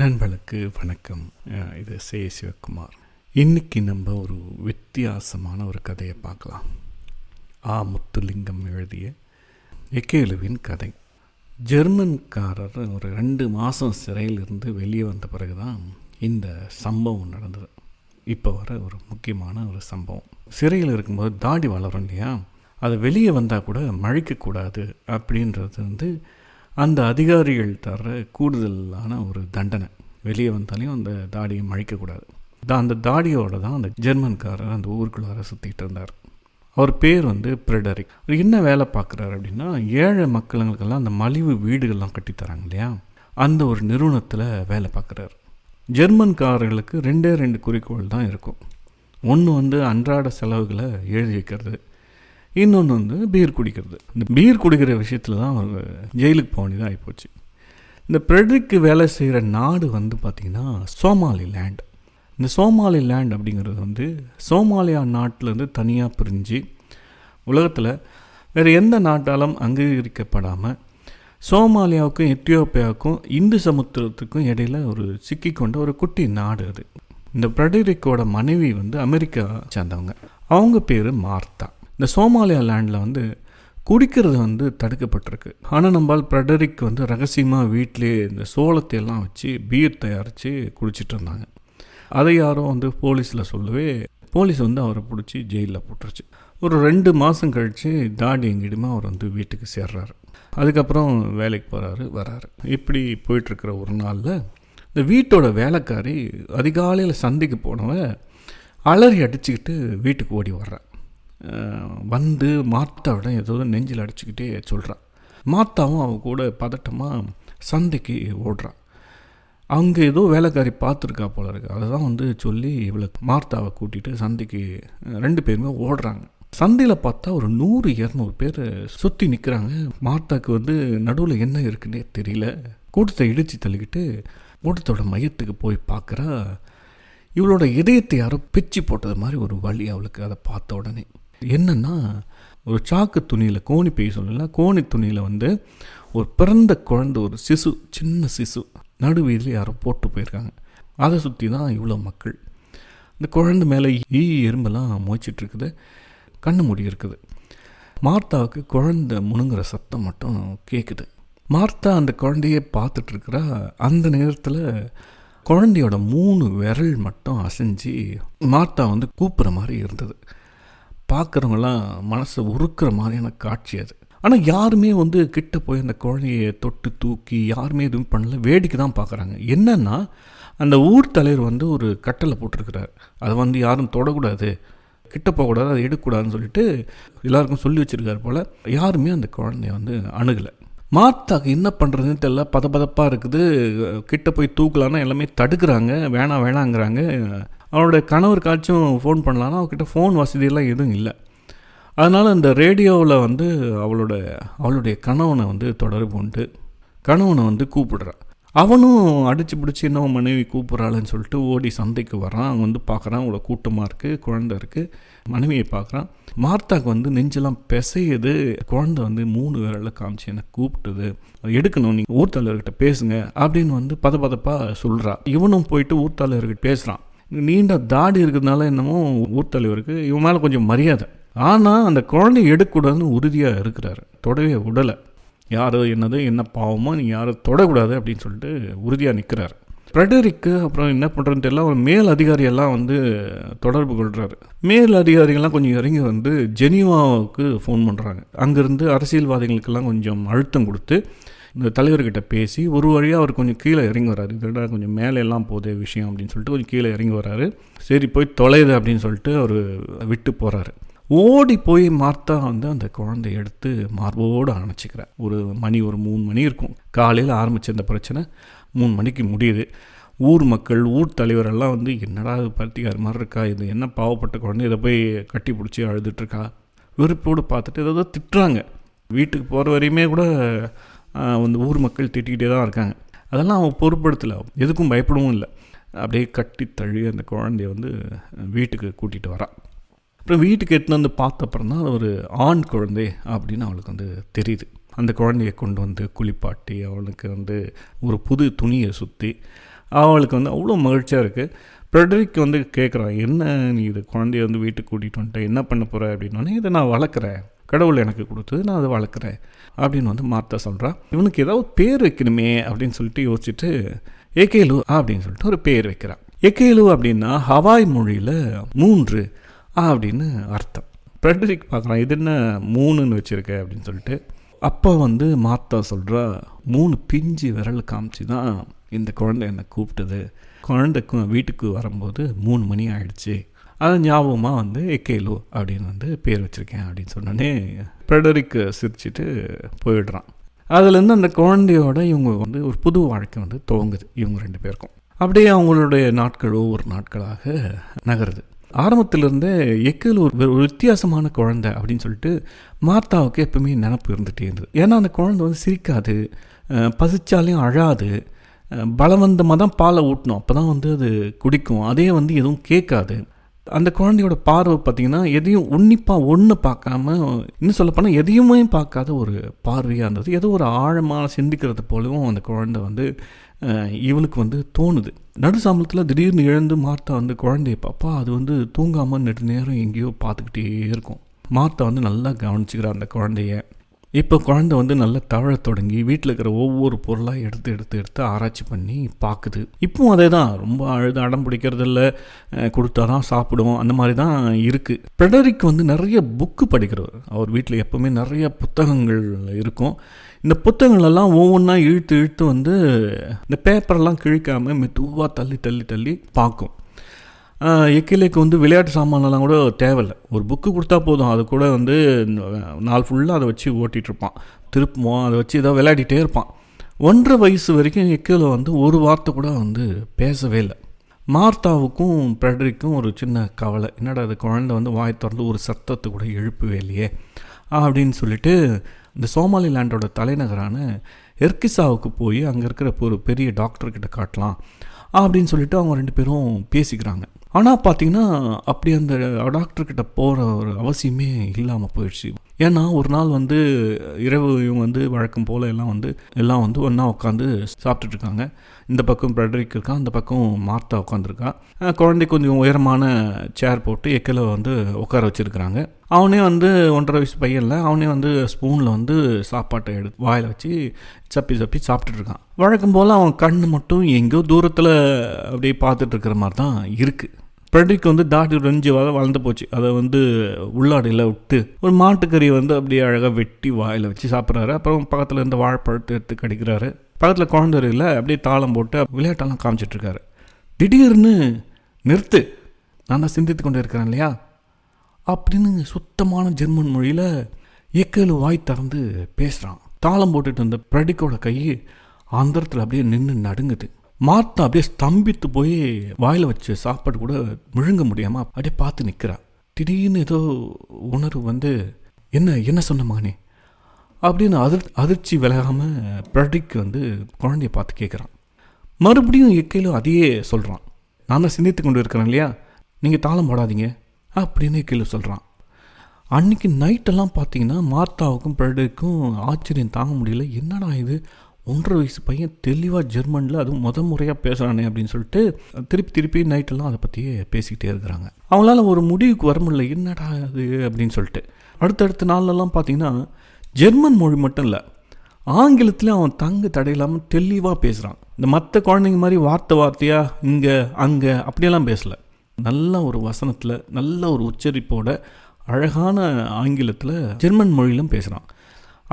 நண்பர்களுக்கு வணக்கம். இது சே சிவகுமார். இன்னைக்கு நம்ம ஒரு வித்தியாசமான ஒரு கதையை பார்க்கலாம். ஆ முத்துலிங்கம் எழுதிய எக்கேலுவின் கதை. ஜெர்மன்காரர் ஒரு ரெண்டு மாதம் சிறையிலிருந்து வெளியே வந்த பிறகு தான் இந்த சம்பவம் நடந்தது. இப்போ வர ஒரு முக்கியமான ஒரு சம்பவம். சிறையில் இருக்கும்போது தாடி வளரும் இல்லையா? அது வெளியே வந்தால் கூட மழைக்கக்கூடாது அப்படின்றது வந்து அந்த அதிகாரிகள் தர்ற கூடுதலான ஒரு தண்டனை. வெளியே வந்தாலையும் அந்த தாடியை மழிக்கக்கூடாது தான் அந்த தாடியோட தான் அந்த ஜெர்மன்காரர் அந்த ஊருக்குள்ளார சுற்றிட்டு இருந்தார். அவர் பேர் வந்து பிரெடரிக். அவர் என்ன வேலை பார்க்குறாரு அப்படின்னா ஏழை மக்களுங்களுக்கெல்லாம் அந்த மலிவு வீடுகள்லாம் கட்டித்தராங்க இல்லையா? அந்த ஒரு நிறுவனத்தில் வேலை பார்க்குறாரு. ஜெர்மன்காரர்களுக்கு ரெண்டே ரெண்டு குறிக்கோள் தான் இருக்கும். ஒன்று வந்து அன்றாட செலவுகளை எழுதி வைக்கிறது. இன்னொன்று வந்து பீர் குடிக்கிறது. இந்த பீர் குடிக்கிற விஷயத்தில் தான் அவர் ஜெயிலுக்கு போக வேண்டியதாக ஆகிப்போச்சு இந்த பிரெட்ரிக்கு வேலை செய்கிற நாடு வந்து பார்த்திங்கன்னா சோமாலி லேண்ட் இந்த சோமாலி லேண்ட் அப்படிங்கிறது வந்து சோமாலியா நாட்டிலேருந்து தனியாக பிரிஞ்சு உலகத்தில் வேறு எந்த நாட்டாலும் அங்கீகரிக்கப்படாமல் சோமாலியாவுக்கும் எத்தியோப்பியாவுக்கும் இந்து சமுத்திரத்துக்கும் இடையில ஒரு சிக்கிக்கொண்ட ஒரு குட்டி நாடு அது. இந்த பிரடரிக்கோட மனைவி வந்து அமெரிக்கா சேர்ந்தவங்க. அவங்க பேர் மார்த்தா இந்த சோமாலியா லேண்டில் வந்து குடிக்கிறது வந்து தடுக்கப்பட்டிருக்கு. ஆனால் நம்மால் பிரடரிக் வந்து ரகசியமாக வீட்டிலே இந்த சோளத்தை எல்லாம் வச்சு பீர் தயாரித்து குடிச்சிட்டு இருந்தாங்க அதை யாரும் வந்து போலீஸில் சொல்லவே போலீஸ் வந்து அவரை பிடிச்சி ஜெயிலில் போட்டுருச்சு ஒரு ரெண்டு மாதம் கழித்து தாடி எங்கிடுமா அவர் வந்து வீட்டுக்கு சேர்றாரு. அதுக்கப்புறம் வேலைக்கு போகிறாரு வராரு. இப்படி போயிட்டுருக்கிற ஒரு நாளில் இந்த வீட்டோட வேலைக்காரி அதிகாலையில் சந்தைக்கு போனவ அலறி அடிச்சுக்கிட்டு வீட்டுக்கு ஓடி வர்றான். வந்து மாத்தாவிட ஏதோ நெஞ்சில் அடிச்சுக்கிட்டே சொல்கிறான் மாத்தாவும் அவ கூட பதட்டமாக சந்தைக்கு ஓடுறான் அங்கே ஏதோ வேலைக்காரி பார்த்துருக்கா போல இருக்கு. அதை தான் வந்து சொல்லி இவளை மார்த்தாவை கூட்டிகிட்டு சந்தைக்கு ரெண்டு பேருமே ஓடுறாங்க. சந்தையில் பார்த்தா ஒரு நூறு இரநூறு பேர் சுற்றி நிற்கிறாங்க மார்த்தாக்கு வந்து நடுவில் என்ன இருக்குன்னே தெரியல. கூட்டத்தை இடித்து தள்ளிக்கிட்டு கூட்டத்தோட மையத்துக்கு போய் பார்க்குறா. இவளோட இதயத்தை யாரோ பிச்சு போட்டது மாதிரி ஒரு வழி அவளுக்கு. அதை பார்த்த உடனே என்னென்னா ஒரு சாக்கு துணியில் கோணி பெய் சொல்லலாம் கோணி துணியில் வந்து ஒரு பிறந்த குழந்த ஒரு சிசு சின்ன சிசு நடுவீதியில் யாரோ போட்டு போயிருக்காங்க. அதை சுற்றி தான் இவ்வளோ மக்கள். இந்த குழந்தை மேலே ஈ எறும்பெல்லாம் மோய்ச்சிட்டு இருக்குது கண்ணு மூடி இருக்குது. மார்த்தாவுக்கு குழந்தை முணுங்குற சத்தம் மட்டும் கேட்குது மார்த்தா அந்த குழந்தையே பார்த்துட்ருக்குறா அந்த நேரத்தில் குழந்தையோட மூணு விரல் மட்டும் அசைஞ்சு மார்த்தா வந்து கூப்பிட்ற மாதிரி இருந்தது. பார்க்குறவங்களாம் மனசை உருக்குற மாதிரியான காட்சி அது. ஆனால் யாருமே வந்து கிட்ட போய் அந்த குழந்தைய தொட்டு தூக்கி யாருமே எதுவும் பண்ணல வேடிக்கை தான் பார்க்குறாங்க. என்னென்னா அந்த ஊர் தலைவர் வந்து ஒரு கட்டளை போட்டிருக்கிறார். அதை வந்து யாரும் தொடக்கூடாது கிட்ட போகக்கூடாது அதை எடுக்கக்கூடாதுன்னு சொல்லிட்டு எல்லாருக்கும் சொல்லி வச்சுருக்காரு போல் யாருமே அந்த குழந்தைய வந்து அணுகலை. மாத்தாக்கு என்ன பண்ணுறதுன்னு தெரியல பதப்பதப்பாக இருக்குது கிட்ட போய் தூக்கலான்னா எல்லாமே தடுக்கிறாங்க வேணாம் வேணாங்கிறாங்க அவளோட கணவருக்காச்சும் ஃபோன் பண்ணலான்னா அவகிட்ட ஃபோன் வசதியெல்லாம் எதுவும் இல்லை. அதனால் அந்த ரேடியோவில் வந்து அவளோட அவளுடைய கணவனை வந்து தொடர்பு உண்டு. கணவனை வந்து கூப்பிடுறான் அவனும் அடித்து பிடிச்சி என்ன மனைவி கூப்பிட்றாளுன்னு சொல்லிட்டு ஓடி சந்தைக்கு வரான் அங்கே வந்து பார்க்குறான் அவ்வளோ கூட்டமாக இருக்குது குழந்த இருக்குது மனைவியை பார்க்குறான் மார்த்தாக்கு வந்து நெஞ்செல்லாம் பிசையுது. குழந்த வந்து மூணு விரலில் காமிச்சு என்னை கூப்பிட்டுது. எடுக்கணும் நீங்கள் ஊர் தலைவர்கிட்ட பேசுங்க அப்படின்னு வந்து பத பதப்பாக சொல்கிறா இவனும் போயிட்டு ஊர் தலைவர்கிட்ட பேசுகிறான் நீண்ட தாடி இருக்கிறதுனால என்னமோ ஊர் தலைவருக்கு இவன் மேலே கொஞ்சம் மரியாதை. ஆனால் அந்த குழந்தைய எடுக்கக்கூடாதுன்னு உறுதியாக இருக்கிறாரு. தொடவே விடலை யார் என்னது என்ன பாவமோ நீ யாரும் தொடக்கூடாது அப்படின்னு சொல்லிட்டு உறுதியாக நிற்கிறாரு ஃப்ரெடரிக்கு அப்புறம் என்ன பண்ணுறதுன்னு தெரியல ஒரு மேல் அதிகாரியெல்லாம் வந்து தொடர்பு கொள்கிறாரு மேல் அதிகாரிகள்லாம் கொஞ்சம் இறங்கி வந்து ஜெனிவாவுக்கு ஃபோன் பண்ணுறாங்க அங்கேருந்து அரசியல்வாதிகளுக்கெல்லாம் கொஞ்சம் அழுத்தம் கொடுத்து இந்த தலைவர்கிட்ட பேசி ஒரு வழியாக அவர் கொஞ்சம் கீழே இறங்கி வராரு இதோட கொஞ்சம் மேலே எல்லாம் போதே விஷயம் அப்படின்னு சொல்லிட்டு கொஞ்சம் கீழே இறங்கி வராரு சரி போய் தொலையுது அப்படின்னு சொல்லிட்டு அவர் விட்டு போகிறாரு ஓடி போய் மார்த்தா வந்து அந்த குழந்தைய எடுத்து மார்போடு அணைச்சிக்கிறார். ஒரு மணி ஒரு மூணு மணி இருக்கும். காலையில் ஆரம்பித்த இந்த பிரச்சனை மூணு மணிக்கு முடியுது. ஊர் மக்கள் ஊர் தலைவரெல்லாம் வந்து என்னடா இது பருத்திக்கார மாதிரி இருக்கா? இது என்ன பாவப்பட்ட குழந்தை? இதை போய் கட்டி பிடிச்சி அழுதுட்ருக்கா வெறுப்போடு பார்த்துட்டு ஏதோ திட்டுறாங்க. வீட்டுக்கு போகிற வரையுமே கூட வந்து ஊர் மக்கள் திட்டிக்கிட்டே தான் இருக்காங்க. அதெல்லாம் அவன் பொருட்படுத்தலை. எதுக்கும் பயப்படவும் இல்லை. அப்படியே கட்டி தள்ளி அந்த குழந்தைய வந்து வீட்டுக்கு கூட்டிகிட்டு வரான் அப்புறம் வீட்டுக்கு எடுத்துன்னு வந்து பார்த்தப்புறம் தான் அது ஒரு ஆண் குழந்தை அப்படின்னு அவளுக்கு வந்து தெரியுது. அந்த குழந்தைய கொண்டு வந்து குளிப்பாட்டி அவளுக்கு வந்து ஒரு புது துணியை சுற்றி அவளுக்கு வந்து அவ்வளோ மகிழ்ச்சியாக இருக்குது ஃப்ரெட்ரிக் வந்து கேட்குறான் என்ன நீ இது குழந்தைய வந்து வீட்டுக்கு கூட்டிகிட்டு வந்துட்டேன் என்ன பண்ண போகிற அப்படின்னோடனே இதை நான் வளர்க்குறேன். கடவுள் எனக்கு கொடுத்தது நான் அதை வளர்க்குறேன் அப்படின்னு வந்து மார்த்தா சொல்கிறான் இவனுக்கு ஏதாவது பேர் வைக்கணுமே அப்படின்னு சொல்லிட்டு யோசிச்சுட்டு ஏகேலு அப்படின்னு சொல்லிட்டு ஒரு பேர் வைக்கிறான் எக்கேலு அப்படின்னா ஹவாய் மொழியில் மூன்று அப்படின்னு அர்த்தம். ஃப்ரெட்ரிக் பார்க்குறான் இது என்ன மூணுன்னு வச்சுருக்க? அப்படின்னு சொல்லிட்டு. அப்போ வந்து மாத்தா சொல்கிறா மூணு பிஞ்சு விரல் காமிச்சு தான் இந்த குழந்தை என்னை கூப்பிட்டது. குழந்தைக்கும் வீட்டுக்கு வரும்போது மூணு மணி ஆயிடுச்சு. அது ஞாபகமாக வந்து எக்கேலு அப்படின்னு வந்து பேர் வச்சுருக்கேன் அப்படின்னு சொன்னோடனே ஃப்ரெடரிக் சிரிச்சிட்டு போயிடுறான். அதுலேருந்து அந்த குழந்தையோட இவங்க வந்து ஒரு புது வாழ்க்கை வந்து துவங்குது இவங்க ரெண்டு பேருக்கும். அப்படியே அவங்களுடைய நாட்கள் ஒவ்வொரு நாட்களாக நகருது. ஆரம்பத்திலிருந்தே எக்கேலு ஒரு ஒரு வித்தியாசமான குழந்தை அப்படின்னு சொல்லிட்டு மார்த்தாவுக்கு எப்பவுமே நினப்பு இருந்துகிட்டே இருந்தது. ஏன்னா அந்த குழந்தை வந்து சிரிக்காது பசிச்சாலையும் அழாது பலவந்தமாக தான் பாலை ஊட்டணும் அப்போ தான் வந்து அது குடிக்கும். அதே வந்து எதுவும் கேட்காது. அந்த குழந்தையோட பார்வை பார்த்தீங்கன்னா எதையும் உன்னிப்பாக ஒன்று பார்க்காம இன்னும் சொல்லப்போனால் எதையுமே பார்க்காத ஒரு பார்வையாக இருந்தது. ஏதோ ஒரு ஆழமாக சிந்திக்கிறது போலவும் அந்த குழந்தை வந்து இவளுக்கு வந்து தோணுது. நடு சாமத்தில் திடீர்னு எழுந்து மார்த்தா வந்து குழந்தைய பாப்பா அது வந்து தூங்காமல் நெடு நேரம் எங்கேயோ பார்த்துக்கிட்டே இருக்கும். மார்த்தா வந்து நல்லா கவனிச்சுக்கிறா அந்த குழந்தைய. இப்போ குழந்தை வந்து நல்லா தவழ தொடங்கி வீட்டில் இருக்கிற ஒவ்வொரு பொருளாக எடுத்து எடுத்து எடுத்து ஆராய்ச்சி பண்ணி பார்க்குது இப்பவும் அதே தான் ரொம்ப அழுது அடம் பிடிக்கிறதில்ல. கொடுத்தா தான் சாப்பிடும் அந்த மாதிரி தான் இருக்குது ஃப்ரெடரிக் வந்து நிறைய புக்கு படிக்கிறவர். அவர் வீட்டில் எப்போவுமே நிறைய புத்தகங்கள் இருக்கும். இந்த புத்தகங்களெல்லாம் ஒவ்வொன்றா இழுத்து இழுத்து வந்து இந்த பேப்பரெல்லாம் கிழிக்காமல் மெதுவாக தள்ளி தள்ளி தள்ளி பார்க்கும். எக்கிலேக்கு வந்து விளையாட்டு சாமானெல்லாம் கூட தேவையில்லை. ஒரு புக்கு கொடுத்தா போதும். அது கூட வந்து நாள் ஃபுல்லாக அதை வச்சு ஓட்டிகிட்ருப்பான் திருப்புவோம் அதை வச்சு ஏதோ விளையாடிட்டே இருப்பான். ஒன்றரை வயசு வரைக்கும் எக்கில் வந்து ஒரு வார்த்தை கூட வந்து பேசவே இல்லை. மார்த்தாவுக்கும் ஃப்ரெட்ரிக்கும் ஒரு சின்ன கவலை. என்னடா அது குழந்தை வந்து வாய் திறந்து ஒரு சத்தத்தை கூட எழுப்பவே இல்லையே? அப்படின்னு சொல்லிட்டு இந்த சோமாலி லேண்டோட தலைநகரான எர்கிசாவுக்கு போய் அங்கே இருக்கிற ஒரு பெரிய டாக்டர்கிட்ட காட்டலாம். அப்படின்னு சொல்லிட்டு அவங்க ரெண்டு பேரும் பேசிக்கிறாங்க. ஆனால் பார்த்தீங்கன்னா அப்படி அந்த டாக்டர்கிட்ட போகிற ஒரு அவசியமே இல்லாமல் போயிடுச்சு. ஏன்னா ஒரு நாள் வந்து இரவு இவங்க வந்து வழக்கம் போல் எல்லாம் வந்து எல்லாம் வந்து ஒன்றா உட்காந்து சாப்பிட்டுட்ருக்காங்க இந்த பக்கம் ஃப்ரெட்ரிக் இருக்கான் அந்த பக்கம் மார்த்தா உட்காந்துருக்கா குழந்தை கொஞ்சம் உயரமான சேர் போட்டு எக்கில் வந்து உட்கார வச்சுருக்கிறாங்க. அவனே வந்து ஒன்றரை வயசு பையனில் அவனே வந்து ஸ்பூனில் வந்து சாப்பாட்டை எடுத்து வாயில் வச்சு சப்பி சப்பி சாப்பிட்டுட்ருக்கான் வழக்கம் போல் அவன் கண் மட்டும் எங்கேயோ தூரத்தில் அப்படியே பார்த்துட்ருக்கிற மாதிரி தான் இருக்குது ஃப்ரெட்ரிக் வந்து தாடி ரெஞ்சு வர வளர்ந்து போச்சு. அதை வந்து உள்ளாடையில் விட்டு ஒரு மாட்டுக்கறி வந்து அப்படியே அழகாக வெட்டி வாயில் வச்சு சாப்பிட்றாரு. அப்புறம் பக்கத்தில் இருந்த வாழைப்பழத்தை எடுத்து கடிக்கிறாரு. பக்கத்தில் குழந்தை இல்லை அப்படியே தாளம் போட்டு விளையாட்டெல்லாம் காமிச்சிட்டு இருக்காரு. திடீர்னு நிறுத்து நான் தான் சிந்தித்து கொண்டு இருக்கிறேன் இல்லையா? அப்படின்னு சுத்தமான ஜெர்மன் மொழியில் எக்கேலு வாய் திறந்து பேசுகிறான் தாளம் போட்டுட்டு இருந்த பிரடிக்கோட கை ஆந்திரத்தில் அப்படியே நின்று நடுங்குது. மார்த்தா அப்படியே ஸ்தம்பித்து போய் வாயில் வச்சு சாப்பாடு கூட முழுங்க முடியாமல் அப்படியே பார்த்து நிற்கிறா திடீர்னு ஏதோ உணர்வு வந்து என்ன என்ன சொன்ன மகனே? அப்படின்னு அதிர் அதிர்ச்சி விலகாமல் பிரடிக்கு வந்து குழந்தைய பார்த்து கேட்குறான் மறுபடியும் எக்கையிலும் அதையே சொல்கிறான் நான் தான் சிந்தித்து கொண்டு இருக்கிறேன் இல்லையா? நீங்கள் தாளம் போடாதீங்க அப்படின்னு எக்கையில் சொல்கிறான் அன்னைக்கு நைட்டெல்லாம் பார்த்தீங்கன்னா மார்த்தாவுக்கும் பிரடுக்கும் ஆச்சரியம் தாங்க முடியல. என்னடா இது? ஒன்றரை வயசு பையன் தெளிவாக ஜெர்மனில் அதுவும் முத முறையாக பேசுகிறானே அப்படின்னு சொல்லிட்டு திருப்பி திருப்பி நைட்டெல்லாம் அதை பற்றியே பேசிக்கிட்டே இருக்கிறாங்க. அவங்களால ஒரு முடிவுக்கு வர முடியல. என்னடா அது அப்படின்னு சொல்லிட்டு. அடுத்தடுத்த நாள்லலாம் பார்த்தீங்கன்னா ஜெர்மன் மொழி மட்டும் இல்லை ஆங்கிலத்தில் அவன் தங்கு தடையில்லாமல் தெளிவாக பேசுகிறான் இந்த மற்ற குழந்தைங்க மாதிரி வார்த்தை வார்த்தையாக இங்கே அங்கே அப்படியெல்லாம் பேசலை. நல்ல ஒரு வசனத்தில் நல்ல ஒரு உச்சரிப்போட அழகான ஆங்கிலத்தில் ஜெர்மன் மொழியிலும் பேசுகிறான்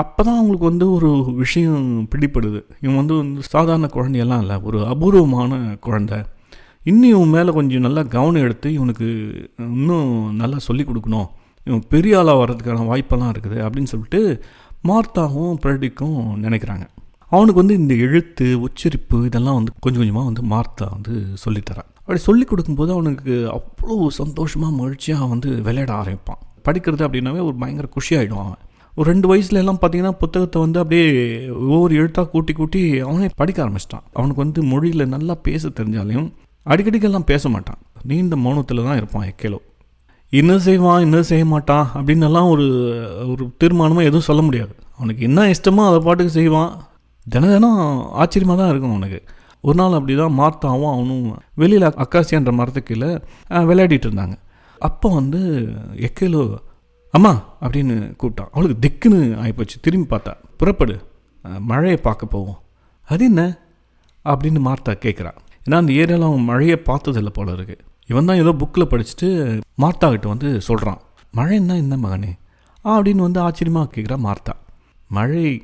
அப்போ தான் அவங்களுக்கு வந்து ஒரு விஷயம் பிடிப்படுது இவன் வந்து வந்து சாதாரண குழந்தையெல்லாம் இல்லை ஒரு அபூர்வமான குழந்தை. இன்னும் இவன் மேலே கொஞ்சம் நல்லா கவனம் எடுத்து இவனுக்கு இன்னும் நல்லா சொல்லிக் கொடுக்கணும். இவன் பெரிய ஆளாக வர்றதுக்கான வாய்ப்பெல்லாம் இருக்குது அப்படின்னு சொல்லிட்டு மார்த்தாவும் பிரடிக்கும் நினைக்கிறாங்க. அவனுக்கு வந்து இந்த எழுத்து உச்சரிப்பு இதெல்லாம் வந்து கொஞ்சம் கொஞ்சமாக வந்து மார்த்தா வந்து சொல்லித்தரான் அப்படி சொல்லி கொடுக்கும்போது அவனுக்கு அவ்வளோ சந்தோஷமாக மகிழ்ச்சியாக வந்து விளையாட ஆரம்பிப்பான். படிக்கிறது அப்படின்னாவே ஒரு பயங்கர குஷியாகிடும் அவன். ஒரு ரெண்டு வயசுல எல்லாம் பார்த்தீங்கன்னா புத்தகத்தை வந்து அப்படியே ஒவ்வொரு எழுத்தாக கூட்டி கூட்டி அவனே படிக்க ஆரம்பிச்சிட்டான். அவனுக்கு வந்து மொழியில் நல்லா பேச தெரிஞ்சாலையும் அடிக்கடிக்கெல்லாம் பேச மாட்டான். நீண்ட மௌனத்தில் தான் இருப்பான் எக்கேலோ. என்ன செய்வான்? என்ன செய்ய மாட்டான்? அப்படின்னு எல்லாம் ஒரு ஒரு தீர்மானமாக எதுவும் சொல்ல முடியாது. அவனுக்கு என்ன இஷ்டமோ அதை பாட்டுக்கு செய்வான். தினம் தினம் ஆச்சரியமாக தான் இருக்கும் அவனுக்கு. ஒரு நாள் அப்படி தான் மார்த்தாவும் அவனும் வெளியில் அக்காசியான்ற மரத்துக்கு கீழே விளையாடிட்டு இருந்தாங்க. அப்போ வந்து எக்கேலோ அம்மா அப்படின்னு கூப்பிட்டான். அவளுக்கு திக்குன்னு ஆகிப்போச்சு திரும்பி பார்த்தா புறப்படு. மழையை பார்க்க போவோம். அது என்ன? அப்படின்னு மார்த்தா கேட்குறா ஏன்னா அந்த ஏரியாவில் அவன் மழையை பார்த்ததில்லை போல இருக்குது இவன் தான் ஏதோ புக்கில் படிச்சுட்டு மார்த்தா கிட்ட வந்து சொல்கிறான் மழைன்னா என்ன மகனே? அப்படின்னு வந்து ஆச்சரியமாக கேட்குறா மார்த்தா. மழை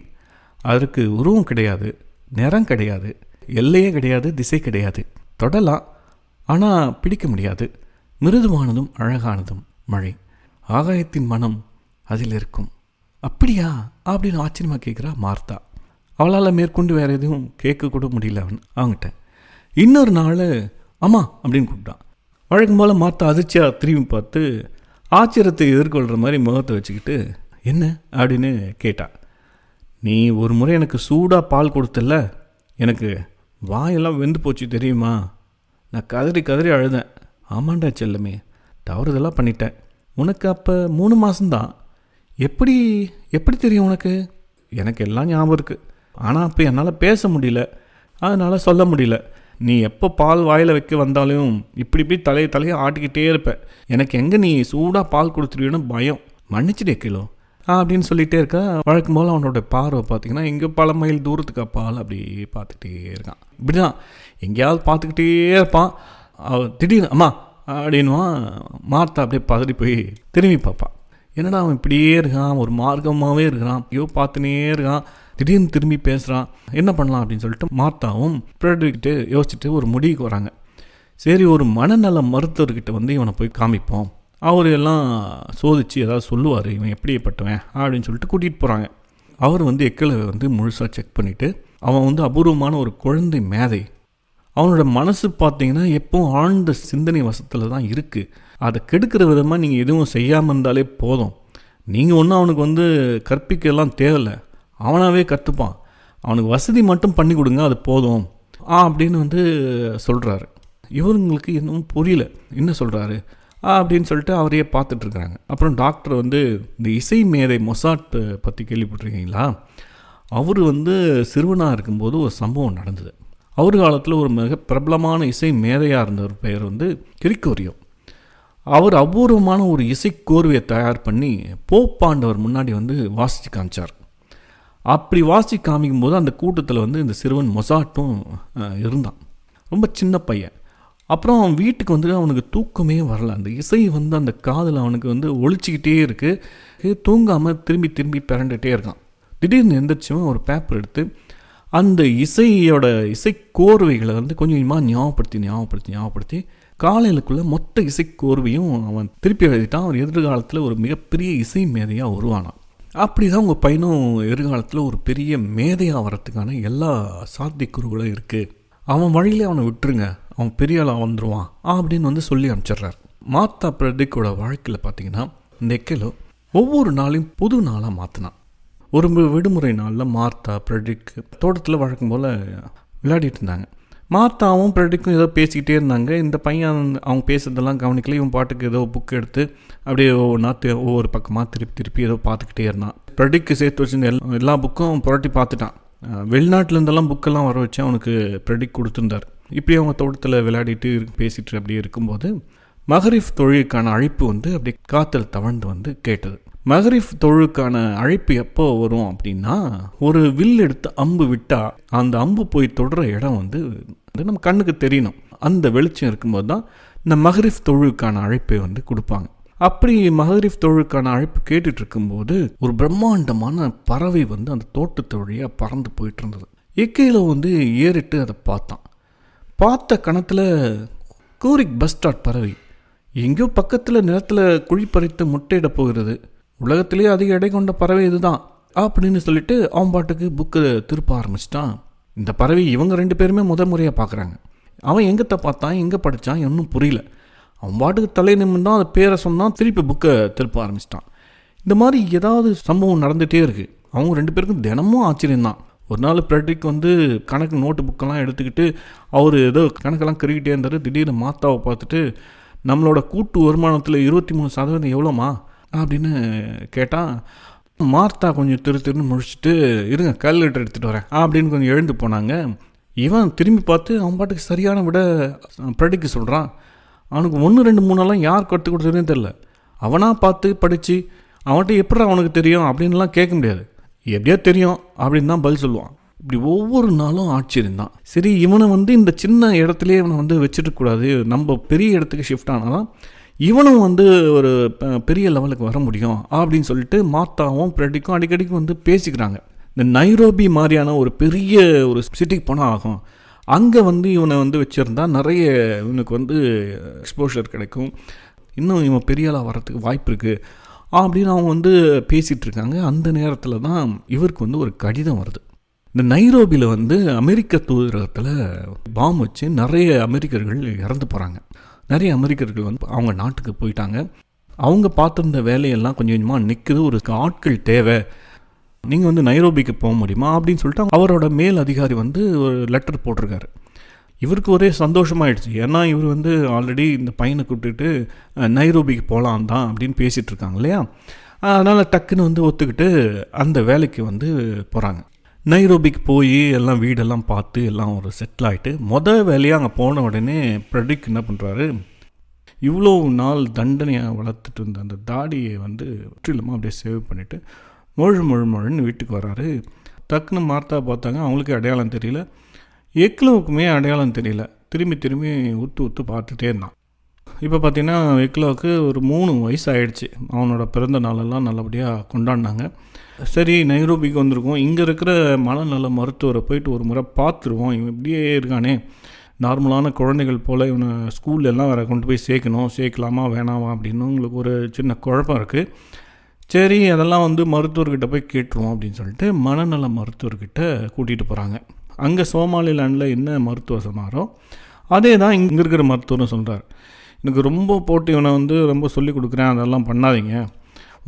அதற்கு உருவம் கிடையாது நிறம் கிடையாது எல்லையே கிடையாது திசை கிடையாது. தொடலாம் ஆனால் பிடிக்க முடியாது. மிருதுவானதும் அழகானதும் மழை. ஆகாயத்தின் மனம் அதில் இருக்கும். அப்படியா? அப்படின்னு ஆச்சரியமாக கேட்குறா மார்த்தா. அவளால் மேற்கொண்டு வேறு எதுவும் கேட்க கூட முடியல அவன் அவங்ககிட்ட இன்னொரு நாள் அம்மா அப்படின்னு கூப்பிட்டான். வழக்கம் போல் மார்த்தா அதிர்ச்சியாக திரும்பி பார்த்து ஆச்சரியத்தை எதிர்கொள்கிற மாதிரி முகத்தை வச்சுக்கிட்டு என்ன? அப்படின்னு கேட்டான் நீ ஒரு முறை எனக்கு சூடாக பால் கொடுத்தல எனக்கு வாயெல்லாம் வெந்து போச்சு தெரியுமா? நான் கதறி கதறி அழுதேன். ஆமாண்டா செல்லமே தவறுதெல்லாம் பண்ணிட்டேன். உனக்கு அப்போ மூணு மாதம்தான் எப்படி எப்படி தெரியும் உனக்கு? எனக்கு எல்லாம் ஞாபகம் இருக்குது ஆனால் அப்போ என்னால் பேச முடியல. அதனால் சொல்ல முடியல. நீ எப்போ பால் வாயில் வைக்க வந்தாலும் இப்படி இப்படி தலையை தலையை ஆட்டிக்கிட்டே இருப்பேன் எனக்கு எங்கே நீ சூடாக பால் கொடுத்துருவியோன்னு பயம். மன்னிச்சுடே கிலோ அப்படின்னு சொல்லிகிட்டே இருக்கா. வழக்கம் போல் அவனோட பார்வை பார்த்தீங்கன்னா எங்கே பல மைல் தூரத்துக்கு அப்பால் அப்படி பார்த்துக்கிட்டே இருக்கான். இப்படி தான் எங்கேயாவது பார்த்துக்கிட்டே இருப்பான். திடீர்னு அம்மா அப்படின்வான் மார்த்தா அப்படியே பதறி போய் திரும்பி பார்ப்பான் என்னடா அவன் இப்படியே இருக்கான்? ஒரு மார்க்கமாகவே இருக்கிறான் ஐயோ பார்த்துனே இருக்கான். திடீர்னு திரும்பி பேசுகிறான் என்ன பண்ணலாம் அப்படின்னு சொல்லிட்டு மார்த்தாவும் ப்ரெடிக்கிட்டு யோசிச்சுட்டு ஒரு முடிவுக்கு வராங்க. சரி ஒரு மனநல மருத்துவர்கிட்ட வந்து இவனை போய் காமிப்போம். அவர் எல்லாம் சோதிச்சு ஏதாவது சொல்லுவார். இவன் எப்படிப்பட்டவன் அப்படின்னு சொல்லிட்டு கூட்டிகிட்டு போகிறாங்க அவர் வந்து எக்களை வந்து முழுசாக செக் பண்ணிவிட்டு அவன் வந்து அபூர்வமான ஒரு குழந்தை மேதை. அவனோட மனசு பார்த்தீங்கன்னா எப்பவும் ஆழ்ந்த சிந்தனை வசத்தில் தான் இருக்குது அதை கெடுக்கிற விதமாக நீங்கள் எதுவும் செய்யாமல் இருந்தாலே போதும். நீங்கள் ஒன்றும் அவனுக்கு வந்து கற்பிக்கலாம் தேவையில்லை. அவனாகவே கற்றுப்பான் அவனுக்கு வசதி மட்டும் பண்ணி கொடுங்க அது போதும். ஆ அப்படின்னு வந்து சொல்கிறாரு இவருங்களுக்கு இன்னும் புரியல. என்ன சொல்கிறாரு ஆ அப்படின்னு சொல்லிட்டு அவரையே பார்த்துட்ருக்குறாங்க. அப்புறம் டாக்டர் வந்து இந்த இசை மேதை மொசாட் பற்றி கேள்விப்பட்டிருக்கீங்களா? அவர் வந்து சிறுவனாக இருக்கும்போது ஒரு சம்பவம் நடந்தது. அவர் காலத்தில் ஒரு மிக பிரபலமான இசை மேதையாக இருந்த ஒரு பெயர் வந்து கிரிக்கோரியோ. அவர் அபூர்வமான ஒரு இசை கோர்வையை தயார் பண்ணி போப்பாண்டவர் முன்னாடி வந்து வாசித்து காமிச்சார். அப்படி வாசி காமிக்கும் போது அந்த கூட்டத்தில் வந்து இந்த சிறுவன் மொசாட்டும் இருந்தான். ரொம்ப சின்ன பையன். அப்புறம் அவன் வீட்டுக்கு வந்து அவனுக்கு தூக்கமே வரல. அந்த இசை வந்து அந்த காதில் அவனுக்கு வந்து ஒழிச்சிக்கிட்டே இருக்குது தூங்காமல் திரும்பி திரும்பி பிறண்டுகிட்டே இருக்கான். திடீர்னு எந்திரிச்சவன் ஒரு பேப்பர் எடுத்து அந்த இசையோட இசை கோர்வைகளை வந்து கொஞ்சம் கொஞ்சமாக ஞாபகப்படுத்தி ஞாபகப்படுத்தி ஞாபகப்படுத்தி காலையிலுக்குள்ளே மொத்த இசை கோர்வையும் அவன் திருப்பி எழுதிட்டான். அவர் எதிர்காலத்தில் ஒரு மிகப்பெரிய இசை மேதையாக உருவானான். அப்படி தான் உங்கள் பையனும் எதிர்காலத்தில் ஒரு பெரிய மேதையாக வர்றதுக்கான எல்லா சாத்தியக்கூறுகளும் இருக்குது அவன் வழியிலே அவனை விட்டுருங்க. அவன் பெரிய ஆளாக வந்துடுவான் அப்படின்னு வந்து சொல்லி அனுப்பிச்சிடுறார். மாத்தா பிரதிக்கோட வாழ்க்கையில் பார்த்தீங்கன்னா நெக்கலோ ஒவ்வொரு நாளையும் புது நாளாக மாற்றினான் ஒரு விடுமுறை நாளில் மார்த்தா ப்ரெடிக் தோட்டத்தில் வழக்கம் போல் விளையாடிட்டு இருந்தாங்க. மார்த்தாவும் ப்ரெடிக்கும் ஏதோ பேசிக்கிட்டே இருந்தாங்க. இந்த பையன் அவங்க பேசுறதெல்லாம் கவனிக்கல. இவன் பாட்டுக்கு ஏதோ புக் எடுத்து அப்படியே ஒவ்வொன்றா ஒவ்வொரு பக்கமாக திருப்பி திருப்பி ஏதோ பார்த்துக்கிட்டே இருந்தான். ப்ரெடிக்கு சேர்த்து வச்சிருந்த எல்லா எல்லா புக்கும் புரட்டி பார்த்துட்டான். வெளிநாட்டிலேருந்தெல்லாம் புக்கெல்லாம் வர வச்சு அவனுக்கு ப்ரெடிக் கொடுத்துருந்தார். இப்படி அவங்க தோட்டத்தில் விளையாடிட்டு இரு- பேசிட்டு அப்படியே இருக்கும்போது மகரிஃப் தொழிலுக்கான அழைப்பு வந்து அப்படியே காத்தில் தவழ்ந்து வந்து கேட்டது. மகரிஃப் தொழுக்கான அழைப்பு எப்போ வரும் அப்படின்னா ஒரு வில் எடுத்து அம்பு விட்டால் அந்த அம்பு போய் தொடுற இடம் வந்து நம்ம கண்ணுக்கு தெரியணும். அந்த வெளிச்சம் இருக்கும்போது தான் இந்த மகரிஃப் தொழுக்கான அழைப்பை வந்து கொடுப்பாங்க. அப்படி மகரிஃப் தொழுக்கான அழைப்பு கேட்டுட்டு இருக்கும்போது ஒரு பிரம்மாண்டமான பறவை வந்து அந்த தோட்டத்து வழியாக பறந்து போயிட்டு இருந்தது. இக்கையில் வந்து ஏறிட்டு அதை பார்த்தான். பார்த்த கணத்தில் கூரிக் பஸ் ஸ்டாட் பறவை. எங்கேயோ பக்கத்தில் நிலத்தில் குழி பறித்து முட்டையிட போகிறது. உலகத்திலே அதிக எடை கொண்ட பறவை இதுதான் அப்படின்னு சொல்லிட்டு அவன் பாட்டுக்கு புக்கை திருப்ப ஆரம்பிச்சிட்டான். இந்த பறவை இவங்க ரெண்டு பேருமே முதல் முறையாக பார்க்குறாங்க அவன் எங்கத்த பார்த்தான் எங்கே படித்தான் இன்னும் புரியல. அவன் பாட்டுக்கு தலை நிமிர்ந்தான் அந்த பேரை சொன்னான் திருப்பி புக்கை திருப்ப ஆரம்பிச்சிட்டான். இந்த மாதிரி ஏதாவது சம்பவம் நடந்துகிட்டே இருக்குது அவங்க ரெண்டு பேருக்கும் தினமும் ஆச்சரியம்தான். ஒரு நாள் ஃப்ரெட்ரிக் வந்து கணக்கு நோட்டு புக்கெல்லாம் எடுத்துக்கிட்டு அவர் ஏதோ கணக்கெல்லாம் கருகிட்டே இருந்தார் திடீர்னு மாத்தாவை பார்த்துட்டு நம்மளோட கூட்டு வருமானத்தில் இருபத்தி மூணு சதவீதம் எவ்வளோமா அப்படின்னு கேட்டால் மார்த்தா கொஞ்சம் திரு திருன்னு முழிச்சிட்டு இருங்க கல் லெட்டர் எடுத்துகிட்டு வரேன் அப்படின்னு கொஞ்சம் எழுந்து போனாங்க. இவன் திரும்பி பார்த்து அவன் பாட்டுக்கு சரியான விட பிரடிக்க சொல்கிறான் அவனுக்கு ஒன்று ரெண்டு மூணெல்லாம் யார் கற்றுக் கொடுத்ததுனே தெரில அவனாக பார்த்து படித்து அவன்கிட்ட எப்படி அவனுக்கு தெரியும்? அப்படின்லாம் கேட்க முடியாது. எப்படியோ தெரியும் அப்படின்னு தான் பதில் சொல்லுவான். இப்படி ஒவ்வொரு நாளும் ஆச்சரியம் தான். சரி இவனை வந்து இந்த சின்ன இடத்துலேயே இவனை வந்து வச்சுருக்கக்கூடாது நம்ம பெரிய இடத்துக்கு ஷிஃப்ட் ஆனால் இவனும் வந்து ஒரு பெரிய லெவலுக்கு வர முடியும் அப்படின்னு சொல்லிட்டு மாத்தாவும் ப்ரெடிக்கும் அடிக்கடிக்கு வந்து பேசிக்கிறாங்க. இந்த நைரோபி மாதிரியான ஒரு பெரிய ஒரு சிட்டிக்கு போனால் ஆகும். அங்கே வந்து இவனை வந்து வச்சுருந்தா நிறைய இவனுக்கு வந்து எக்ஸ்போஷர் கிடைக்கும். இன்னும் இவன் பெரியாளாக வரத்துக்கு வாய்ப்பு இருக்குது அப்படின்னு அவங்க வந்து பேசிகிட்டு இருக்காங்க அந்த நேரத்தில் தான் இவருக்கு வந்து ஒரு கடிதம் வருது. இந்த நைரோபியில் வந்து அமெரிக்க தூதரகத்தில் பாம் வச்சு நிறைய அமெரிக்கர்கள் இறந்து போகிறாங்க நிறைய அமெரிக்கர்கள் வந்து அவங்க நாட்டுக்கு போயிட்டாங்க. அவங்க பார்த்துருந்த வேலையெல்லாம் கொஞ்சம் கொஞ்சமாக நிற்குது ஒரு ஆட்கள் தேவை. நீங்கள் வந்து நைரோபிக்கு போக முடியுமா? அப்படின்னு சொல்லிட்டு அவரோட மேல் அதிகாரி வந்து ஒரு லெட்டர் போட்டிருக்காரு. இவருக்கு ஒரே சந்தோஷமாயிடுச்சு. ஏன்னா இவர் வந்து ஆல்ரெடி இந்த பையனை கூப்பிட்டுட்டு நைரோபிக்கு போகலாம் தான் அப்படின்னு பேசிகிட்டு இருக்காங்க இல்லையா? அதனால் டக்குன்னு வந்து ஒத்துக்கிட்டு அந்த வேலைக்கு வந்து போகிறாங்க நைரோபிக்கு போய் எல்லாம் வீடெல்லாம் பார்த்து எல்லாம் ஒரு செட்டில் ஆகிட்டு மொதல் வேலையாக அங்கே போன உடனே ப்ரெடிக் என்ன பண்ணுறாரு இவ்வளோ நாள் தண்டனையாக வளர்த்துட்டு இருந்த அந்த தாடியை வந்து முற்றிலுமாக அப்படியே சேவ் பண்ணிவிட்டு மொழு முழு முழுன்னு வீட்டுக்கு வராரு. டக்குன்னு மார்த்தா பார்த்தாங்க அவங்களுக்கு அடையாளம் தெரியல. எக்லோவுக்குமே அடையாளம் தெரியல. திரும்பி திரும்பி உத்து உத்து பார்த்துட்டே இருந்தான். இப்போ பார்த்திங்கன்னா எக்லோவுக்கு ஒரு மூணு வயசு ஆயிடுச்சு அவனோட பிறந்த நாளெல்லாம் நல்லபடியாக கொண்டாடினாங்க. சரி நைரோபிக்கு வந்திருக்கோம். இங்கே இருக்கிற மனநல மருத்துவரை போயிட்டு ஒரு முறை பார்த்துருவோம். இவன் இப்படியே இருக்கானே. நார்மலான குழந்தைகள் போல் இவனை ஸ்கூல்ல எல்லாம் வேறு கொண்டு போய் சேர்க்கணும். சேர்க்கலாமா வேணாமா அப்படின்னு உங்களுக்கு ஒரு சின்ன குழப்பம் இருக்குது சரி அதெல்லாம் வந்து மருத்துவர்கிட்ட போய் கேட்டுருவோம் அப்படின்னு சொல்லிட்டு மனநல மருத்துவர்கிட்ட கூட்டிகிட்டு போகிறாங்க அங்கே சோமாலிலாண்டில் என்ன மருத்துவ சொன்னாரோ அதே தான் இங்கே இருக்கிற மருத்துவரும் சொல்கிறார் எனக்கு ரொம்ப போட்டு இவனை வந்து ரொம்ப சொல்லி கொடுக்குறேன் அதெல்லாம் பண்ணாதீங்க.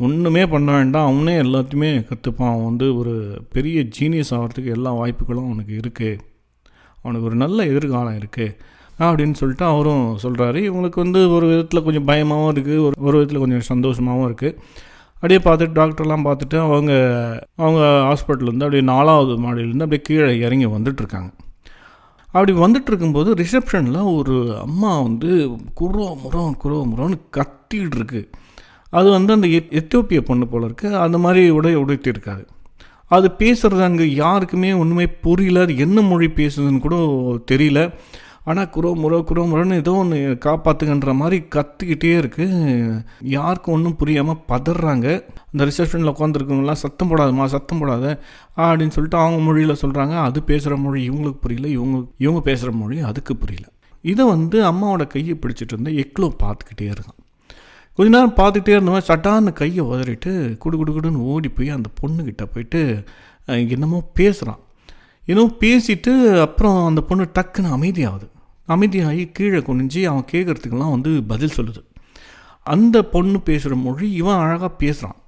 ஒன்றுமே பண்ண வேண்டாம். அவனே எல்லாத்தையுமே கற்றுப்பான் அவன் வந்து ஒரு பெரிய ஜீனியஸ் ஆகிறதுக்கு எல்லா வாய்ப்புகளும் அவனுக்கு இருக்குது அவனுக்கு ஒரு நல்ல எதிர்காலம் இருக்குது அப்படின்னு சொல்லிட்டு அவரும் சொல்கிறாரு இவங்களுக்கு வந்து ஒரு விதத்தில் கொஞ்சம் பயமாகவும் இருக்குது ஒரு ஒரு விதத்தில் கொஞ்சம் சந்தோஷமாகவும் இருக்குது அப்படியே பார்த்துட்டு டாக்டர்லாம் பார்த்துட்டு அவங்க அவங்க ஹாஸ்பிட்டல்லேருந்து அப்படியே நாலாவது மாடியிலேருந்து அப்படியே கீழே இறங்கி வந்துட்டுருக்காங்க அப்படி வந்துட்டு இருக்கும்போது ரிசப்ஷனில் ஒரு அம்மா வந்து குரோ முறம் குரோ முறோன்னு கத்திட்டு இருக்கு அது வந்து அந்த எத்- எத்தியோப்பிய பொண்ணு போல இருக்குது அந்த மாதிரி உடை உடைத்திருக்காரு. அது பேசுகிறது அங்கே யாருக்குமே ஒன்றுமே புரியல. அது என்ன மொழி பேசுதுன்னு கூட தெரியல. ஆனால் குரோ முறோ குரோ முறோன்னு ஏதோ ஒன்று காப்பாற்றுங்கன்ற மாதிரி கத்திக்கிட்டே இருக்குது யாருக்கும் ஒன்றும் புரியாமல் பதறாங்க. அந்த ரிசப்ஷனில் உட்காந்துருக்கவங்களாம் சத்தம் போடாதம்மா சத்தம் போடாத. அப்படின்னு சொல்லிட்டு அவங்க மொழியில் சொல்கிறாங்க அது பேசுகிற மொழி இவங்களுக்கு புரியல இவங்க இவங்க பேசுகிற மொழி அதுக்கு புரியல. இதை வந்து அம்மாவோட கையை பிடிச்சிட்டு இருந்த எக்லோ பார்த்துக்கிட்டே இருக்கான். கொஞ்ச நேரம் பார்த்துக்கிட்டே இருந்தவன் சட்டான்னு கையை உதறிட்டு குடு குடு குடுன்னு ஓடி போய் அந்த பொண்ணுக்கிட்ட போயிட்டு என்னமோ பேசுகிறான் என்னமோ பேசிட்டு அப்புறம் அந்த பொண்ணு டக்குன்னு அமைதியாகுது. அமைதியாகி கீழே குனிஞ்சு அவன் கேட்குறதுக்கெல்லாம் வந்து பதில் சொல்லுது. அந்த பொண்ணு பேசுகிற மொழி இவன் அழகாக பேசுகிறான்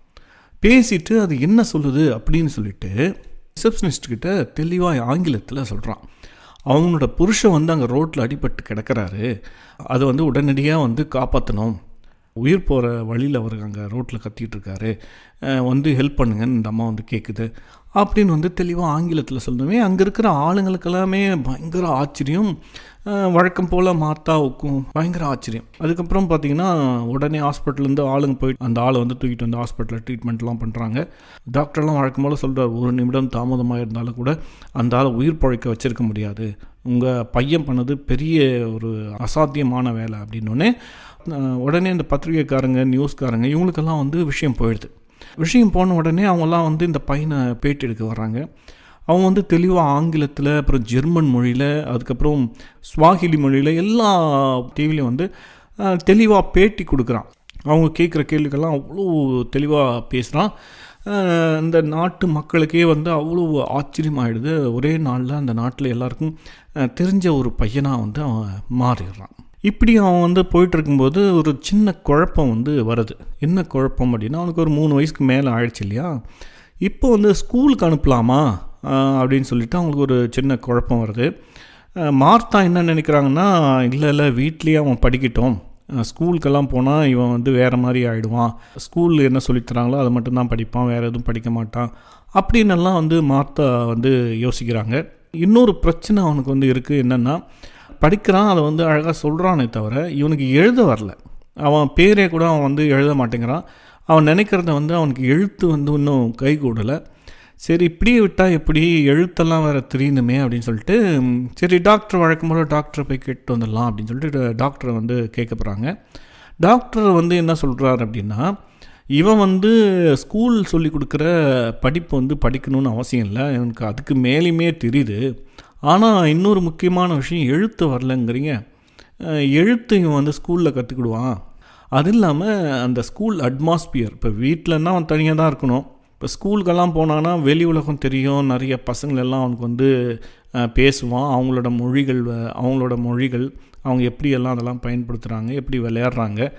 பேசிட்டு அது என்ன சொல்லுது அப்படின்னு சொல்லிட்டு ரிசப்ஷனிஸ்ட்கிட்ட தெளிவாக ஆங்கிலத்தில் சொல்கிறான் அவனோட புருஷன் வந்து அங்கே ரோட்டில் அடிபட்டு கிடக்கிறாரு. அதை வந்து உடனடியாக வந்து காப்பாற்றணும் உயிர் போகிற வழியில் அவர் அங்கே ரோட்டில் கத்திட்டு இருக்காரு. வந்து ஹெல்ப் பண்ணுங்கன்னு இந்த அம்மா வந்து கேட்குது அப்படின்னு வந்து தெளிவாக ஆங்கிலத்தில் சொல்லணுமே அங்கே இருக்கிற ஆளுங்களுக்கெல்லாமே பயங்கர ஆச்சரியம். வழக்கம் போல் மாத்தாவுக்கும் பயங்கர ஆச்சரியம். அதுக்கப்புறம் பார்த்தீங்கன்னா உடனே ஹாஸ்பிட்டல்லேருந்து ஆளுங்க போயிட்டு அந்த ஆளை வந்து தூக்கிட்டு வந்து ஹாஸ்பிட்டலில் ட்ரீட்மெண்ட்லாம் பண்ணுறாங்க டாக்டர்லாம் வழக்கம் போல் சொல்கிறார் ஒரு நிமிடம் தாமதமாக இருந்தாலும் கூட அந்த ஆளை உயிர் பழைக்க வச்சுருக்க முடியாது. உங்கள் பையன் பண்ணது பெரிய ஒரு அசாத்தியமான வேலை அப்படின்னோடனே உடனே இந்த பத்திரிகைக்காரங்க நியூஸ்காரங்க இவங்களுக்கெல்லாம் வந்து விஷயம் போயிடுது. விஷயம் போன உடனே அவங்கெல்லாம் வந்து இந்த பையனை பேட்டி எடுக்க வர்றாங்க. அவங்க வந்து தெளிவாக ஆங்கிலத்தில் அப்புறம் ஜெர்மன் மொழியில் அதுக்கப்புறம் ஸ்வாஹிலி மொழியில் எல்லா டிவிலையும் வந்து தெளிவாக பேட்டி கொடுக்குறான். அவங்க கேட்குற கேள்விக்கெல்லாம் அவ்வளோ தெளிவாக பேசுகிறான் இந்த நாட்டு மக்களுக்கே வந்து அவ்வளோ ஆச்சரியமாயிடுது. ஒரே நாளில் அந்த நாட்டில் எல்லாருக்கும் தெரிஞ்ச ஒரு பையனாக வந்து அவன் மாறிடுறான். இப்படி அவன் வந்து போயிட்டு இருக்கும்போது ஒரு சின்ன குழப்பம் வந்து வருது. என்ன குழப்பம் அப்படின்னா அவனுக்கு ஒரு மூணு வயசுக்கு மேலே ஆயிடுச்சு இல்லையா? இப்போ வந்து ஸ்கூலுக்கு அனுப்பலாமா? அப்படின்னு சொல்லிட்டு அவங்களுக்கு ஒரு சின்ன குழப்பம் வருது. மார்த்தா என்ன நினைக்கிறாங்கன்னா இல்லை இல்லை வீட்லேயே அவன் படிக்கட்டும். ஸ்கூலுக்கெல்லாம் போனால் இவன் வந்து வேறு மாதிரி ஆகிடுவான் ஸ்கூலில் என்ன சொல்லித் தராங்களோ அதை மட்டும்தான் படிப்பான். வேறு எதுவும் படிக்க மாட்டான். அப்படின்னெல்லாம் வந்து மார்த்தா வந்து யோசிக்கிறாங்க. இன்னொரு பிரச்சனை அவனுக்கு வந்து இருக்குது என்னென்னா படிக்கிறான் அதை வந்து அழகாக சொல்கிறானே தவிர இவனுக்கு எழுத வரல. அவன் பேரே கூட அவன் வந்து எழுத மாட்டேங்கிறான். அவன் நினைக்கிறத வந்து அவனுக்கு எழுத்து வந்து இன்னும் கை கூடலை சரி இப்படியே விட்டால் எப்படி? எழுத்தெல்லாம் வேறு தெரியணுமே அப்படின்னு சொல்லிட்டு சரி டாக்டர் வழக்கம் போல் டாக்டரை போய் கேட்டு வந்துடலாம் அப்படின்னு சொல்லிட்டு டாக்டரை வந்து கேட்க போகிறாங்க டாக்டர் வந்து என்ன சொல்கிறார் அப்படின்னா இவன் வந்து ஸ்கூல் சொல்லி கொடுக்குற படிப்பு வந்து படிக்கணும்னு அவசியம் இல்லை. எனக்கு அதுக்கு மேலேயுமே தெரியுது. ஆனால் இன்னொரு முக்கியமான விஷயம் எழுத்து வரலங்கிறீங்க. எழுத்து இவன் வந்து ஸ்கூலில் கற்றுக்கிடுவான் அது இல்லாமல் அந்த ஸ்கூல் அட்மாஸ்பியர் இப்போ வீட்டிலன்னா அவன் தனியாக தான் இருக்கணும். இப்போ ஸ்கூலுக்கெல்லாம் போனாங்கன்னா வெளி உலகம் தெரியும். நிறைய பசங்களெல்லாம் அவனுக்கு வந்து பேசுவான். அவங்களோட மொழிகள் வ- அவங்களோட மொழிகள் அவங்க எப்படி எல்லாம் அதெல்லாம் பயன்படுத்துகிறாங்க எப்படி விளையாடுறாங்க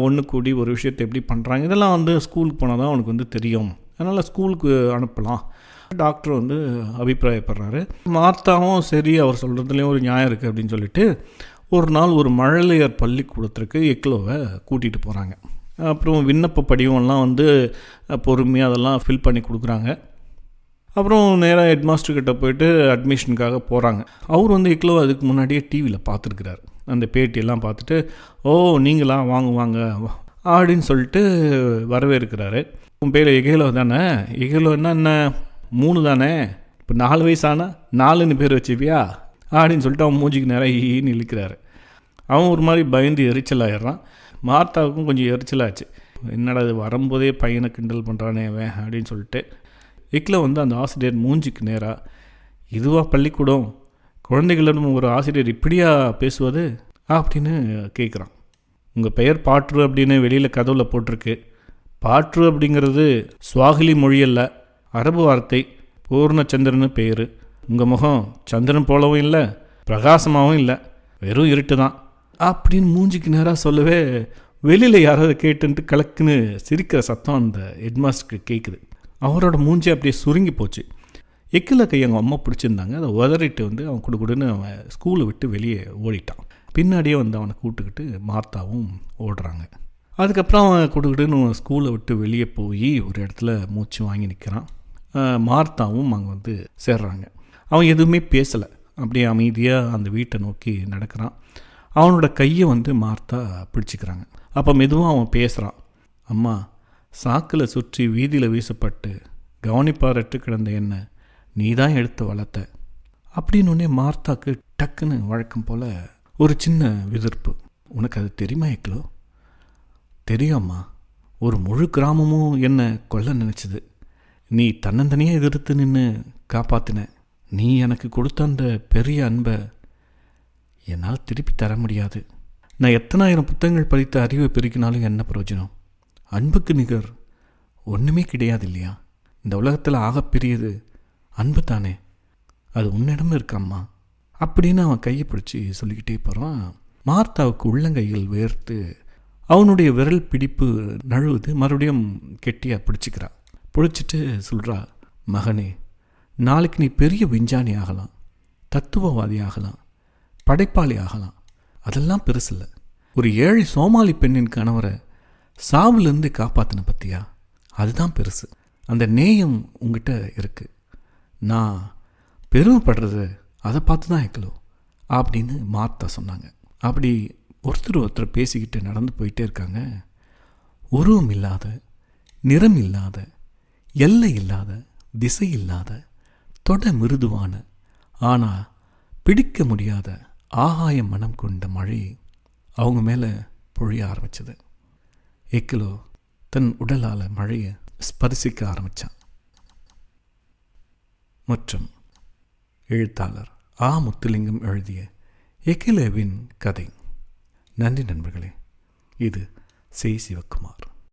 ஒன்று கூடி ஒரு விஷயத்தை எப்படி பண்ணுறாங்க இதெல்லாம் வந்து ஸ்கூலுக்கு போனால் தான் அவனுக்கு வந்து தெரியும். அதனால் ஸ்கூலுக்கு அனுப்பலாம். டாக்டர் வந்து அபிப்பிராயப்படுறாரு. மார்த்தாவும் சரி அவர் சொல்கிறதுலேயும் ஒரு நியாயம் இருக்குது அப்படின்னு சொல்லிட்டு ஒரு நாள் ஒரு மழலையர் பள்ளிக்கூடத்திற்கு எக்லோவை கூட்டிகிட்டு போகிறாங்க அப்புறம் விண்ணப்ப படிவம்லாம் வந்து பொறுமையாக அதெல்லாம் ஃபில் பண்ணி கொடுக்குறாங்க. அப்புறம் நேராக ஹெட்மாஸ்டர்கிட்ட போயிட்டு அட்மிஷனுக்காக போகிறாங்க அவர் வந்து இக்லோ அதுக்கு முன்னாடியே டிவியில் பார்த்துருக்குறாரு. அந்த பேட்டியெல்லாம் பார்த்துட்டு ஓ நீங்களா? வாங்க வாங்க. அப்படின்னு சொல்லிட்டு வரவேற்கிறாரு. உன் பேர் எகேலோ தானே? எகேலோன்னா என்ன? மூணு தானே? இப்போ நாலு வயசானா? நாலுன்னு பேர் வச்சுப்பியா? அப்படின்னு சொல்லிட்டு அவன் மூஞ்சிக்கு நேராக ஈன்னு இழுக்கிறாரு. அவன் ஒரு மாதிரி பயந்து எரிச்சலாயிடுறான் மார்த்தாவுக்கும் கொஞ்சம் எரிச்சலாச்சு. என்னடா இது வரும்போதே பையனை கிண்டல் பண்ணுறானே அவன் அப்படின்னு சொல்லிட்டு வீக்கில் வந்து அந்த ஆசிரியர் மூஞ்சிக்கு நேராக இதுவாக பள்ளிக்கூடம்? குழந்தைகளிடம் ஒரு ஆசிரியர் இப்படியா பேசுவது? அப்படின்னு கேட்குறான் உங்கள் பெயர் பாட்ரு அப்படின்னு வெளியில் கதவில் போட்டிருக்கு. பாட்ரு அப்படிங்கிறது சுவாகிலி மொழி அல்ல அரபு வார்த்தை பூர்ணச்சந்திரன் பேர். உங்கள் முகம் சந்திரன் போலவும் இல்லை பிரகாசமாகவும் இல்லை வெறும் இருட்டு தான் அப்படின்னு மூஞ்சிக்கு நேராக சொல்லவே வெளியில் யாராவது கேட்டுன்ட்டு கலக்குன்னு சிரிக்கிற சத்தம் அந்த ஹெட்மாஸ்டருக்கு கேட்குது அவரோட மூஞ்சி அப்படியே சுருங்கி போச்சு. எக்கில் கை அவங்க அம்மா பிடிச்சிருந்தாங்க. அதை உதறிட்டு வந்து அவன் குடுகுடுன்னு அவன் ஸ்கூலை விட்டு வெளியே ஓடிட்டான். பின்னாடியே வந்து அவனை கூட்டுக்கிட்டு மார்த்தாவும் ஓடுறாங்க. அதுக்கப்புறம் அவன் குடுகுடுன்னு ஸ்கூலை விட்டு வெளியே போய் ஒரு இடத்துல மூச்சு வாங்கி நிற்கிறான் மார்த்தாவும் அங்கே வந்து சேர்றாங்க. அவன் எதுவுமே பேசலை. அப்படியே அமைதியாக அந்த வீட்டை நோக்கி நடக்கிறான். அவனோட கையை வந்து மார்த்தா பிடிச்சிக்கிறாங்க. அப்போ மெதுவாக அவன் பேசுகிறான் அம்மா சாக்கில் சுற்றி வீதியில் வீசப்பட்டு கவனிப்பாரற்று கிடந்த என்ன நீ தான் எடுத்து வளர்த்த. அப்படின்னு மார்த்தாக்கு டக்குன்னு வழக்கம் போல் ஒரு சின்ன விதிர்ப்பு. உனக்கு அது தெரியுமா எக்லோ தெரியும்மா. ஒரு முழு கிராமமும் என்ன கொல்ல நினச்சிது. நீ தன்னந்தனியாக எதிர்த்து நின்று காப்பாத்தின. நீ எனக்கு கொடுத்த அந்த பெரிய அன்பை என்னால் திருப்பி தர முடியாது. நான் எத்தனாயிரம் புத்தகங்கள் படித்த அறிவை பெருக்கினாலும் என்ன பிரயோஜனம்? அன்புக்கு நிகர் ஒன்றுமே கிடையாது இல்லையா? இந்த உலகத்தில் ஆகப்பெரியது அன்பு தானே. அது உன்னிடம் இருக்காம்மா அப்படின்னு அவன் கையை பிடிச்சி சொல்லிக்கிட்டே போகிறான் மார்த்தாவுக்கு உள்ளங்கையில் வேர்த்து அவனுடைய விரல் பிடிப்பு நழுவுது. மறுபடியும் கெட்டியாக பிடிச்சிக்கிறா. பிடிச்சிட்டு சொல்கிறா மகனே நாளைக்கு நீ பெரிய விஞ்ஞானி ஆகலாம். தத்துவவாதி ஆகலாம். படைப்பாளி ஆகலாம். அதெல்லாம் பெருசில்ல ஒரு ஏழை சோமாலி பெண்ணின் கணவரை சாவுலேருந்து காப்பாற்றின பத்தியா? அதுதான் பெருசு. அந்த நேயம் உங்ககிட்ட இருக்கு. நான் பெருமைப்படுறது அதை பார்த்து தான் எக்கலோ அப்படின்னு மாத்தா சொன்னாங்க. அப்படி ஒருத்தர் ஒருத்தர் பேசிக்கிட்டு நடந்து போயிட்டே இருக்காங்க. உருவம் இல்லாத நிறம் இல்லாத எல்லை இல்லாத திசை இல்லாத தொட மிருதுவான ஆனால் பிடிக்க முடியாத ஆகாய மனம் கொண்ட மழை அவங்க மேலே பொழிய ஆரம்பிச்சது. எக்கிலோ தன் உடலால் மழையை ஸ்பரிசிக்க ஆரம்பித்தான் மற்றும் எழுத்தாளர் ஆ. முத்துலிங்கம் எழுதிய எக்கிலேவின் கதை. நன்றி நண்பர்களே இது செய் சிவக்குமார்.